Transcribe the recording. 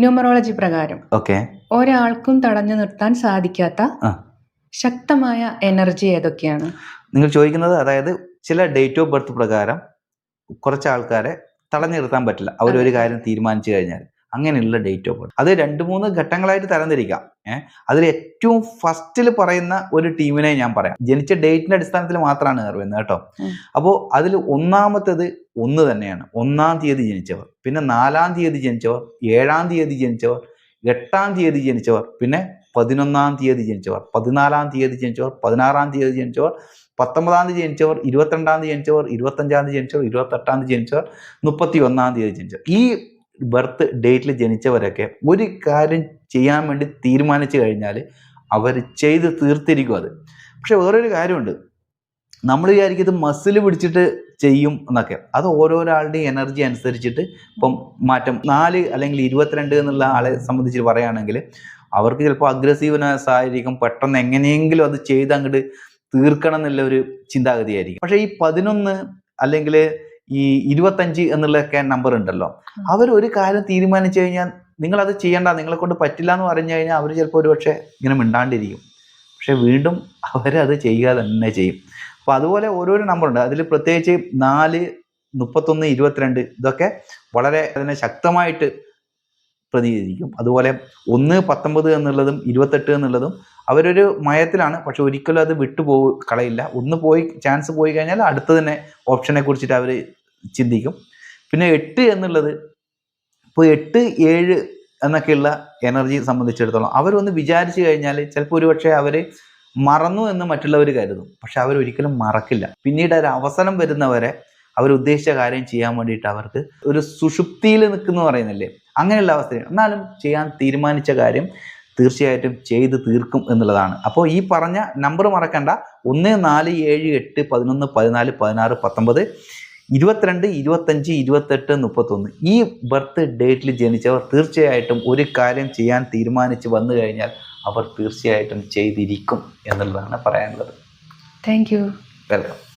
Numerology പ്രകാരം okay ഒരാൾക്കും തടഞ്ഞു നിർത്താൻ സാധിക്കാത്ത ശക്തമായ എനർജി ഏതൊക്കെയാണ്? നിങ്ങൾ ചോദിക്കുന്നത് അതായത് ചില ഡേറ്റ് ഓഫ് ബർത്ത് പ്രകാരം കുറച്ച് ആൾക്കാരെ തടഞ്ഞു നിർത്താൻ പറ്റില്ല. അവരൊരു കാര്യം തീരുമാനിച്ചു കഴിഞ്ഞാൽ അങ്ങനെയുള്ള ഡേറ്റ് ഓഫ് ബർത്ത് അത് രണ്ട് മൂന്ന് ഘട്ടങ്ങളായിട്ട് തരംതിരിക്കാം. ഏഹ് അതിൽ ഏറ്റവും ഫസ്റ്റിൽ പറയുന്ന ഒരു ടീമിനെ ഞാൻ പറയാം ജനിച്ച ഡേറ്റിന്റെ അടിസ്ഥാനത്തിൽ മാത്രമാണ് അറിയുന്നത് കേട്ടോ അപ്പോൾ അതിൽ ഒന്നാമത്തേത് ഒന്ന് തന്നെയാണ് ഒന്നാം തീയതി ജനിച്ചവർ പിന്നെ നാലാം തീയതി ജനിച്ചവർ ഏഴാം തീയതി ജനിച്ചവർ എട്ടാം തീയതി ജനിച്ചവർ പിന്നെ പതിനൊന്നാം തീയതി ജനിച്ചവർ പതിനാലാം തീയതി ജനിച്ചവർ പതിനാറാം തീയതി ജനിച്ചവർ പത്തൊമ്പതാം തീയതി ജനിച്ചവർ ഇരുപത്തിരണ്ടാം തീയതി ജനിച്ചവർ ഇരുപത്തഞ്ചാം തീയതി ജനിച്ചവർ ഇരുപത്തെട്ടാം തീയതി ജനിച്ചവർ മുപ്പത്തി ഒന്നാം തീയതി ജനിച്ചവർ ഈ ബർത്ത് ഡേറ്റിൽ ജനിച്ചവരൊക്കെ ഒരു കാര്യം ചെയ്യാൻ വേണ്ടി തീരുമാനിച്ചു കഴിഞ്ഞാൽ അവർ ചെയ്ത് തീർത്തിരിക്കും അത്. പക്ഷെ വേറൊരു കാര്യമുണ്ട്. നമ്മൾ വിചാരിക്കും ഇത് മസിൽ പിടിച്ചിട്ട് ചെയ്യും എന്നൊക്കെ. അത് ഓരോരാളുടെയും എനർജി അനുസരിച്ചിട്ട് ഇപ്പം മാറ്റം നാല് അല്ലെങ്കിൽ ഇരുപത്തിരണ്ട് എന്നുള്ള ആളെ സംബന്ധിച്ച് പറയുകയാണെങ്കിൽ അവർക്ക് ചിലപ്പോൾ അഗ്രസീവ്നെസ് ആയിരിക്കും. പെട്ടെന്ന് എങ്ങനെയെങ്കിലും അത് ചെയ്ത് അങ്ങോട്ട് തീർക്കണം എന്നുള്ള ഒരു ചിന്താഗതിയായിരിക്കും. പക്ഷേ ഈ പതിനൊന്ന് അല്ലെങ്കിൽ ഈ ഇരുപത്തഞ്ച് എന്നുള്ളൊക്കെ നമ്പർ ഉണ്ടല്ലോ. അവർ ഒരു കാര്യം തീരുമാനിച്ചു കഴിഞ്ഞാൽ നിങ്ങൾ അത് ചെയ്യേണ്ട നിങ്ങളെ കൊണ്ട് പറ്റില്ല എന്ന് പറഞ്ഞു കഴിഞ്ഞാൽ അവർ ചിലപ്പോൾ ഒരുപക്ഷെ ഇങ്ങനെ മിണ്ടാണ്ടിരിക്കും. പക്ഷെ വീണ്ടും അവരത് ചെയ്യുക തന്നെ ചെയ്യും. അപ്പോൾ അതുപോലെ ഓരോരോ നമ്പറുണ്ട് അതിൽ പ്രത്യേകിച്ച് നാല് മുപ്പത്തൊന്ന് ഇരുപത്തിരണ്ട് ഇതൊക്കെ വളരെ അതിനെ ശക്തമായിട്ട് പ്രതികരിക്കും അതുപോലെ ഒന്ന് പത്തൊമ്പത് എന്നുള്ളതും ഇരുപത്തെട്ട് എന്നുള്ളതും അവരൊരു മയത്തിലാണ്. പക്ഷെ ഒരിക്കലും അത് വിട്ടുപോ കളയില്ല. ഒന്ന് പോയി ചാൻസ് പോയി കഴിഞ്ഞാൽ അടുത്ത തന്നെ ഓപ്ഷനെ കുറിച്ചിട്ട് അവർ ചിന്തിക്കും. പിന്നെ എട്ട് എന്നുള്ളത് ഇപ്പോൾ എട്ട് ഏഴ് എന്നൊക്കെയുള്ള എനർജി സംബന്ധിച്ചിടത്തോളം അവരൊന്ന് വിചാരിച്ചു കഴിഞ്ഞാൽ ചിലപ്പോൾ ഒരു പക്ഷേ അവർ മറന്നു എന്ന് മറ്റുള്ളവർ കരുതും. പക്ഷെ അവരൊരിക്കലും മറക്കില്ല. പിന്നീട് ഒരു അവസരം വരുന്നവരെ അവർ ഉദ്ദേശിച്ച കാര്യം ചെയ്യാൻ വേണ്ടിയിട്ട് അവർക്ക് ഒരു സുഷുപ്തിയിൽ നിൽക്കുന്നു പറയുന്നില്ലേ? അങ്ങനെയുള്ള അവസ്ഥയാണ്. എന്നാലും ചെയ്യാൻ തീരുമാനിച്ച കാര്യം തീർച്ചയായിട്ടും ചെയ്ത് തീർക്കും എന്നുള്ളതാണ്. അപ്പോൾ ഈ പറഞ്ഞ നമ്പർ മറക്കണ്ട. ഒന്ന് നാല് ഏഴ് എട്ട് പതിനൊന്ന് പതിനാല് പതിനാറ് പത്തൊമ്പത് ഇരുപത്തിരണ്ട് ഇരുപത്തഞ്ച് ഇരുപത്തെട്ട് മുപ്പത്തൊന്ന്. ഈ ബർത്ത് ഡേറ്റിൽ ജനിച്ചവർ തീർച്ചയായിട്ടും ഒരു കാര്യം ചെയ്യാൻ തീരുമാനിച്ച് വന്നു കഴിഞ്ഞാൽ അവർ തീർച്ചയായിട്ടും ചെയ്തിരിക്കും എന്നുള്ളതാണ് പറയാനുള്ളത്. Thank you welcome